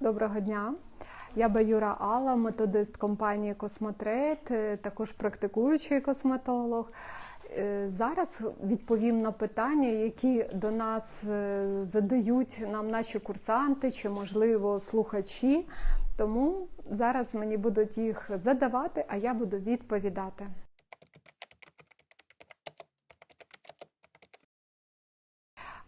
Доброго дня. Я Баюра Алла, методист компанії Космотрейд, е, також практикуючий косметолог. Е, Зараз відповім на питання, які до нас е, задають нам наші курсанти чи, можливо, слухачі. Тому зараз мені будуть їх задавати, а я буду відповідати.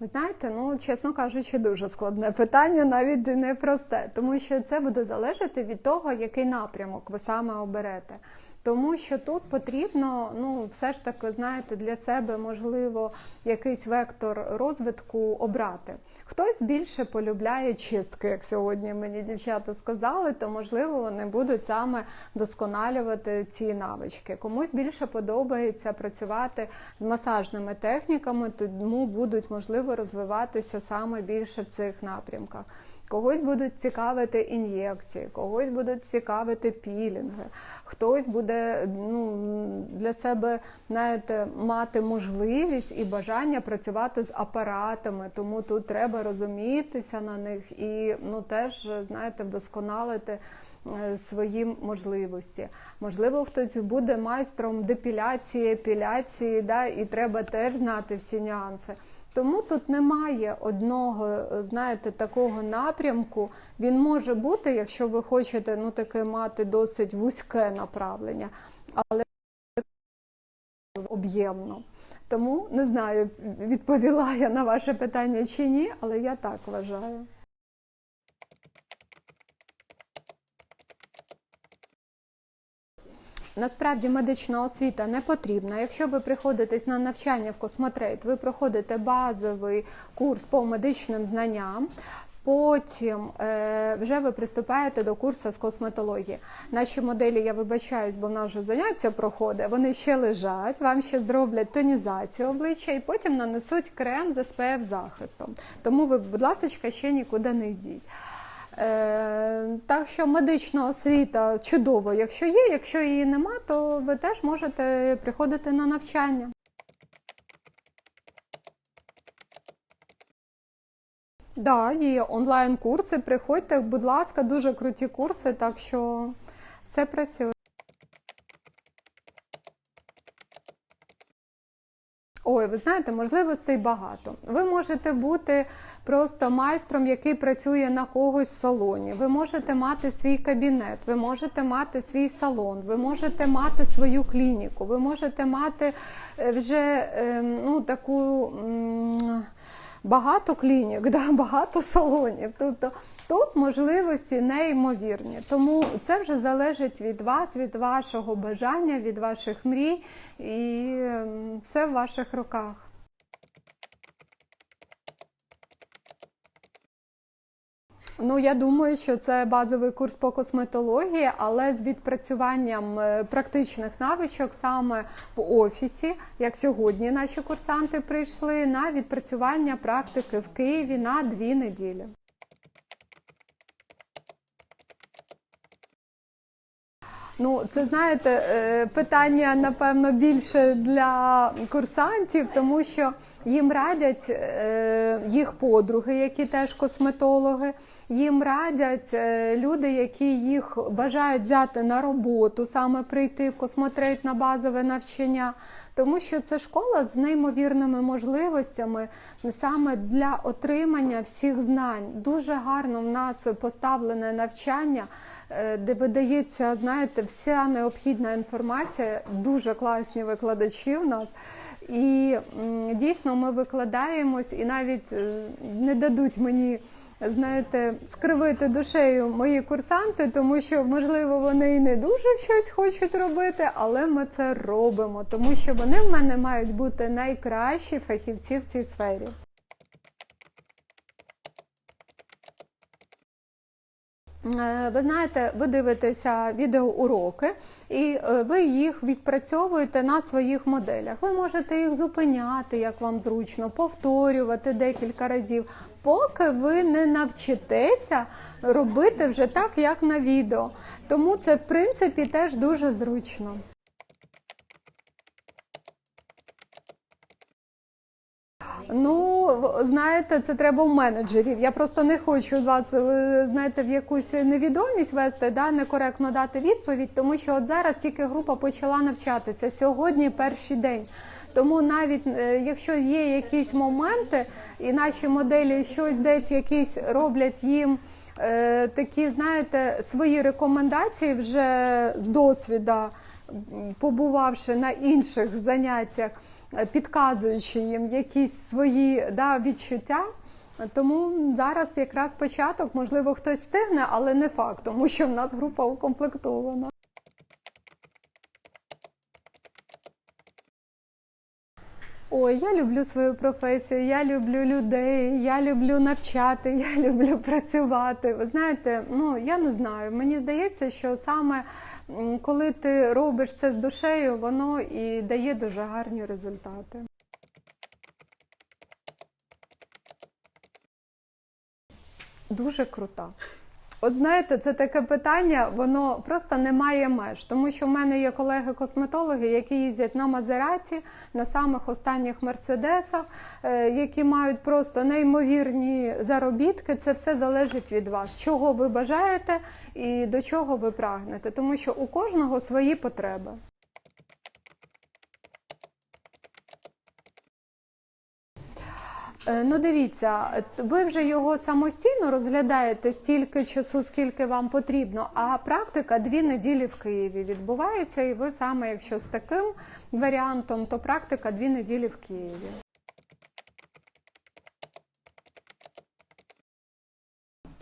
Ви знаєте, ну чесно кажучи, дуже складне питання, навіть не просте, тому що це буде залежати від того, який напрямок ви саме оберете. Тому що тут потрібно, ну все ж таки, знаєте, для себе можливо якийсь вектор розвитку обрати. Хтось більше полюбляє чистки, як сьогодні мені дівчата сказали, то можливо вони будуть саме досконалювати ці навички. Комусь більше подобається працювати з масажними техніками, тому будуть можливо розвиватися саме більше в цих напрямках. Когось будуть цікавити ін'єкції, когось будуть цікавити пілінги, хтось буде ну, для себе знаєте, мати можливість і бажання працювати з апаратами, тому тут треба розумітися на них і ну, теж знаєте, вдосконалити е, свої можливості. Можливо, хтось буде майстром депіляції, епіляції, да, і треба теж знати всі нюанси. Тому тут немає одного, е, знаєте, такого напрямку. Він може бути, якщо ви хочете ну таке мати досить вузьке направлення, але об'ємно. Тому не знаю, відповіла я на ваше питання чи ні, але я так вважаю. Насправді медична освіта не потрібна. Якщо ви приходитесь на навчання в космотрейд, ви проходите базовий курс по медичним знанням. Потім е, вже ви приступаєте до курсу з косметології. Наші моделі, я вибачаюсь, бо в нас вже заняття проходить. Вони ще лежать, вам ще зроблять тонізацію обличчя і потім нанесуть крем з SPF захистом. Тому ви, будь ласка, ще нікуди не йдіть. Е, так що медична освіта чудово, якщо є, якщо її нема, то ви теж можете приходити на навчання. Да, є онлайн-курси, приходьте, будь ласка, дуже круті курси, так що все працює. Ой, ви знаєте, можливостей багато. Ви можете бути просто майстром, який працює на когось в салоні. Ви можете мати свій кабінет, ви можете мати свій салон, ви можете мати свою клініку, ви можете мати е, вже ем, ну, таку. Багато клінік, да, багато салонів. Тобто тут можливості неймовірні. Тому це вже залежить від вас, від вашого бажання, від ваших мрій, і ем, все в ваших руках. Ну, я думаю, що це базовий курс по косметології, але з відпрацюванням е, практичних навичок саме в офісі, як сьогодні наші курсанти прийшли на відпрацювання практики в Києві на дві неділі. Ну, це знаєте, е, питання напевно більше для курсантів, тому що їм радять е, їх подруги, які теж косметологи, їм радять е, люди, які їх бажають взяти на роботу, саме прийти в космотрейд на базове навчання, тому що це школа з неймовірними можливостями саме для отримання всіх знань. Дуже гарно в нас поставлене навчання, де видається, знаєте, вся необхідна інформація, дуже класні викладачі в нас. І дійсно ми викладаємось і навіть е, не дадуть мені. Знаєте, скривити душею мої курсанти, тому що можливо вони і не дуже щось хочуть робити, але ми це робимо, тому що вони в мене мають бути найкращі фахівці в цій сфері. Ви знаєте, ви дивитеся відеоуроки, і е, ви їх відпрацьовуєте на своїх моделях. Ви можете їх зупиняти, як вам зручно, повторювати декілька разів, поки ви не навчитеся робити вже так, як на відео. Тому це, в принципі, теж дуже зручно. Ну, знаєте, це треба у менеджерів. Я просто не хочу вас, е, знаєте, в якусь невідомість вести, да, некоректно дати відповідь, тому що от зараз тільки група почала навчатися. Сьогодні перший день. Тому навіть е, якщо є якісь моменти, і наші моделі щось десь якісь роблять їм. е, Такі, знаєте, свої рекомендації вже з досвіда, побувавши на інших заняттях, підказуючи їм якісь свої да, відчуття. Тому зараз якраз початок, можливо, хтось встигне, але не факт, тому що в нас група укомплектована. Ой, я люблю свою професію, я люблю людей, я люблю навчати, я люблю працювати. Ви знаєте, ну я не знаю. Мені здається, що саме коли ти робиш це з душею, воно і дає дуже гарні результати. Дуже крута. От знаєте, це таке питання, воно просто не має меж, тому що в мене є колеги-косметологи, які їздять на Мазераті, на самих останніх мерседесах, е, які мають просто неймовірні заробітки. Це все залежить від вас, чого ви бажаєте і до чого ви прагнете, тому що у кожного свої потреби. Ну, дивіться, ви вже його самостійно розглядаєте стільки часу, скільки вам потрібно. А практика дві неділі в Києві відбувається, і ви саме, якщо з таким варіантом, то практика дві неділі в Києві.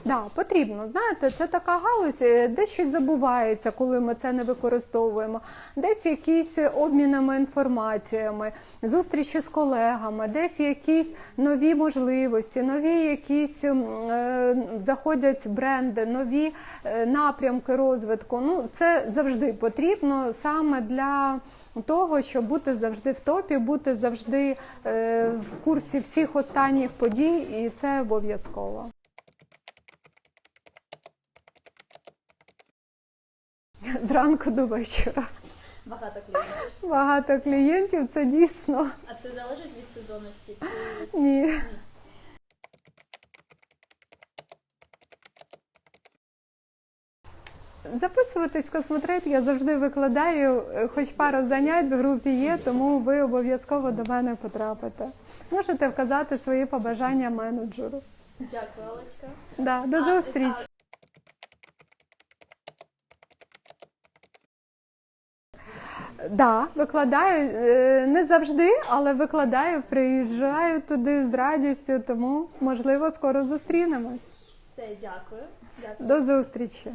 Да, потрібно. Знаєте, це така галузь, е, десь щось забувається, коли ми це не використовуємо, десь якісь обмінами інформаціями, зустрічі з колегами, десь якісь нові можливості, нові якісь е, заходять бренди, нові е, напрямки розвитку. Ну, це завжди потрібно саме для того, щоб бути завжди в топі, бути завжди е, в курсі всіх останніх подій, і це обов'язково. Зранку до вечора. Багато клієнтів. Багато клієнтів, це дійсно А це залежить від сезонності? Чи... ні. Записуватись в космотрейд я завжди викладаю, е, хоч пару занять в групі є, тому ви обов'язково до мене потрапите. Можете вказати свої побажання менеджеру. Дякую, Олечка. Да, до зустрічі. Да, викладаю е, не завжди, але викладаю, приїжджаю туди з радістю, тому можливо скоро зустрінемось. Все, дякую. дякую. До зустрічі.